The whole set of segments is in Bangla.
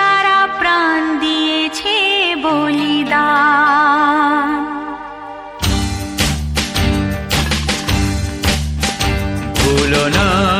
যারা প্রাণ দিয়েছে বলিদান। ভুলো না।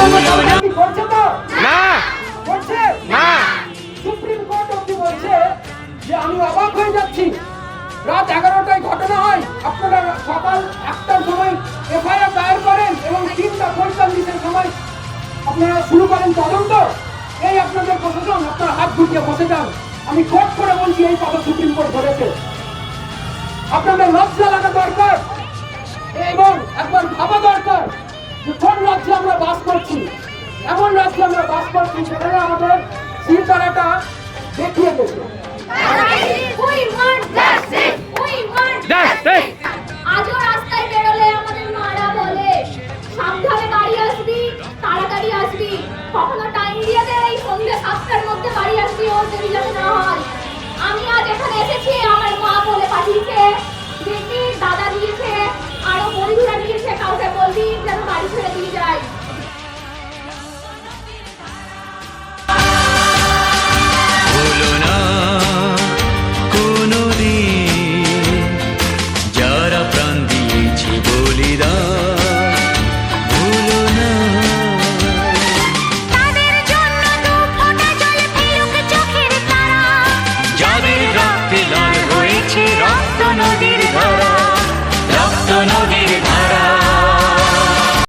না। করছে না। সুপ্রিম কোর্ট অব্দি বলছে যে আমি অবাক হয়ে যাচ্ছি রাত এগারোটায় ঘটনা হয় আপনারা সকাল একটার সময় এফআইআর দায়ের করেন এবং তিনটা পঁয়তাল্লিশের সময় আপনারা শুরু করেন তদন্ত এই আপনাদের প্রশাসন আপনারা হাত গুটিয়ে বসে যান আমি কোর্ট করে বলছি এই কথা সুপ্রিম কোর্ট ধরেছে আপনাদের লজ্জা লাগা দরকার এবং একবার ভাবা দরকার রাজ্যে আমরা বাস করছি সেখানে আমাদের চিন্তাধারাটা দেখিয়ে দেবে। We want justice! We want justice! আজও রাস্তায় বেরোলে আমাদের মারা বলে। সাবধানে বাড়ি আসবি তাড়াতাড়ি আসবি। কখনো টাইম দিয়ে দে এই সন্ধ্যে সাতটার মধ্যে বাড়ি আসবি ওর দেরি না হয়। আমি আজ এখানে এসেছি আমার মা বলে পাঠিয়েছে। দেখি দাদা দিয়েছে আরও বন্ধুরা দিয়েছে কাউকে বলবি no, no, no,